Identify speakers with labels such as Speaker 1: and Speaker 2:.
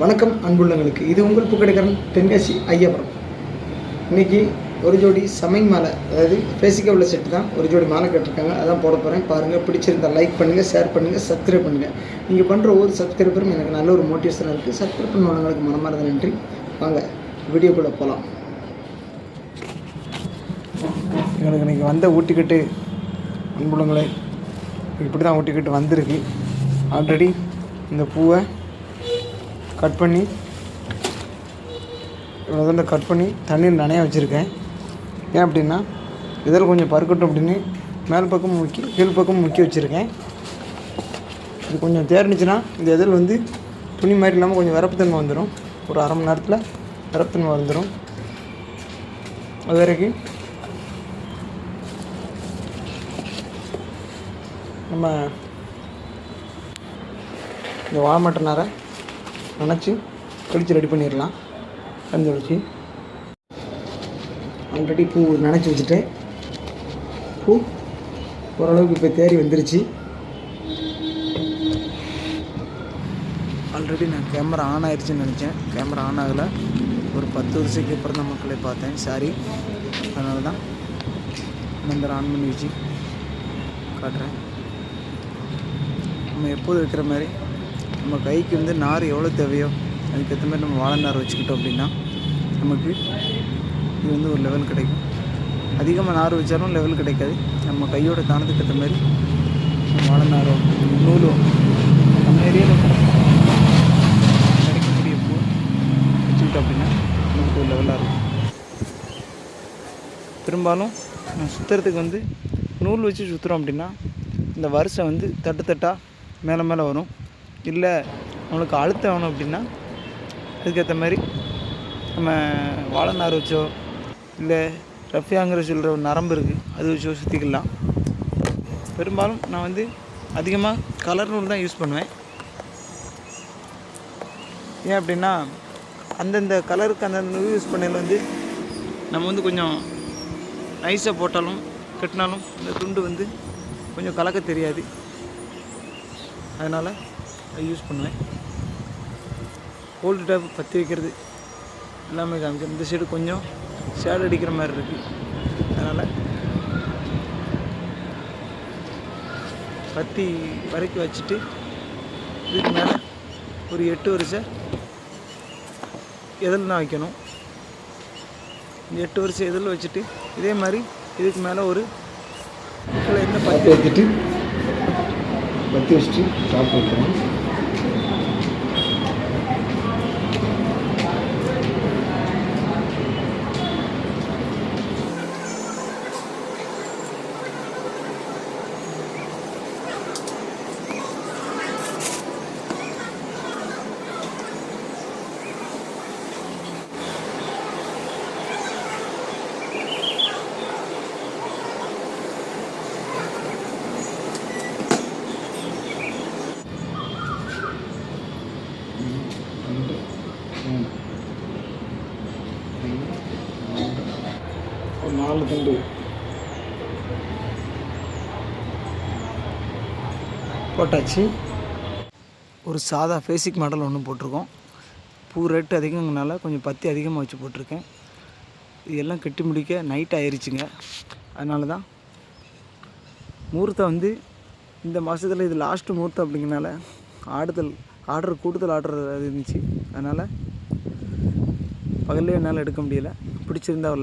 Speaker 1: வணக்கம் அன்புள்ளங்களுக்கு. இது உங்கள் புக்கடைக்காரன் தென்காசி ஐயபுரம் இன்னைக்கு ஒரு ஜோடி சமை மாலை அதாவது பேசிக்காக உள்ள செட்டு தான். ஒரு ஜோடி மாலை கட்டிருக்காங்க. அதான் போட போகிறேன் பாருங்கள் பிடிச்சிருந்தா லைக் பண்ணுங்கள் ஷேர் பண்ணுங்கள் சப்ஸ்கிரைப் பண்ணுங்கள் நீங்கள் பண்ணுற ஒவ்வொரு சப்ஸ்கிரைபரும் எனக்கு நல்ல ஒரு மோட்டிவேஷனாக இருக்குது சப்ஸ்கிரைப் பண்ணவங்களுக்கு மனமார்ந்த நன்றி. வாங்க வீடியோக்குள்ளே போகலாம் எங்களுக்கு இன்றைக்கி வந்த ஊட்டிக்கிட்டு அன்புள்ளங்களே இப்படி தான் ஊட்டிக்கிட்டு வந்திருக்கு. ஆல்ரெடி இந்த பூவை கட் பண்ணி இவ்வளோ கட் பண்ணி தண்ணீர் நனைய வச்சுருக்கேன். ஏன் அப்படின்னா இதில் கொஞ்சம் பருக்கட்டும் அப்படின்னு மேல் பக்கம் முக்கி கீழ் பக்கம் முக்கி வச்சுருக்கேன். இது கொஞ்சம் தேர்ந்துச்சுன்னா இந்த இதில் வந்து துணி மாதிரி இல்லாமல் கொஞ்சம் விரப்புத்தன்மை வந்துடும் ஒரு அரை மணி நேரத்தில் விரப்புத்தன்மை வந்துடும் அது வரைக்கும் நம்ம இந்த வாழைமட்டை நேரம் நினச்சி கழிச்சு ரெடி பண்ணிடலாம். கஞ்சி வச்சு ஆல்ரெடி பூ நினச்சி வச்சுட்டேன் பூ ஓரளவுக்கு இப்போ தேறி வந்துருச்சு. ஆல்ரெடி நான் கேமரா ஆன் ஆயிடுச்சுன்னு நினச்சேன். கேமரா ஆன் ஆகலை. ஒரு பத்து வருஷத்துக்கு அப்புறம் தான் மக்களை பார்த்தேன். சாரி அதனால தான் நம்பர் ஆன் பண்ணி வச்சு காட்டுறேன். நம்ம எப்போது வைக்கிற மாதிரி நம்ம கைக்கு வந்து நார் எவ்வளோ தேவையோ அதுக்கேற்ற மாதிரி நம்ம வாழை நார் வச்சுக்கிட்டோம் அப்படின்னா நமக்கு இது வந்து ஒரு லெவல் கிடைக்கும். அதிகமாக நார் வச்சாலும் லெவல் கிடைக்காது. நம்ம கையோட தானத்துக்கு ஏற்ற மாதிரி வாழை நாரோ நூலோ நம்ம ஏரியாவில் கிடைக்கக்கூடிய பூ வச்சுக்கிட்டோம் அப்படின்னா நமக்கு ஒரு லெவலாக இருக்கும். பெரும்பாலும் நம்ம சுற்றுறதுக்கு வந்து நூல் வச்சு சுற்றுறோம் அப்படின்னா இந்த வரிசை வந்து தட்டு தட்டாக மேலே மேலே வரும். இல்லை நம்மளுக்கு அழுத்தம் வேணும் அப்படின்னா அதுக்கேற்ற மாதிரி நம்ம வாழை நார் வச்சோ இல்லை ரஃபியாங்கிற சொல்கிற ஒரு நரம்பு இருக்குது அது வச்சோ சுற்றிக்கலாம் பெரும்பாலும் நான் வந்து அதிகமாக கலர் நூல் தான் யூஸ் பண்ணுவேன். ஏன் அப்படின்னா அந்தந்த கலருக்கு அந்தந்த நூல் யூஸ் பண்ணையில் வந்து நம்ம வந்து கொஞ்சம் நைஸாக போட்டாலும் கட்டினாலும் இந்த துண்டு வந்து கொஞ்சம் கலக்க தெரியாது. அதனால் யூஸ் பண்ணுவேன் ஓல்டு டேப் பற்றி வைக்கிறது எல்லாமே காமிக்கிறேன் இந்த சைடு கொஞ்சம் ஷேட் அடிக்கிற மாதிரி இருக்குது அதனால் பத்தி வரைக்கும் வச்சுட்டு இதுக்கு மேலே ஒரு எட்டு வருஷம் எதில் தான் வைக்கணும். இந்த எட்டு வருஷம் எதில் வச்சுட்டு இதே மாதிரி இதுக்கு மேலே ஒரு இதில் என்ன பற்றி வச்சுட்டு பற்றி வச்சுட்டு ஸ்டாப் வைக்கணும். ஒரு நாலு துண்டு. போட்டாச்சு. ஒரு சாதா பேசிக் மாடல் ஒன்று போட்டிருக்கோம். பூ ரேட்டு அதிகங்கனால கொஞ்சம் பத்தி அதிகமாக வச்சு போட்டிருக்கேன். இதெல்லாம் கட்டி முடிக்க நைட் ஆயிடுச்சுங்க அதனால தான் முகூர்த்தம் வந்து இந்த மாதத்தில் இது லாஸ்ட்டு முகூர்த்தம் அப்படிங்கிறனால ஆடுதல் ஆர்டர் கூடுதல் ஆர்டர் இருந்துச்சு. அதனால் பகல்லே என்னால் எடுக்க முடியலை. பிடிச்சிருந்தா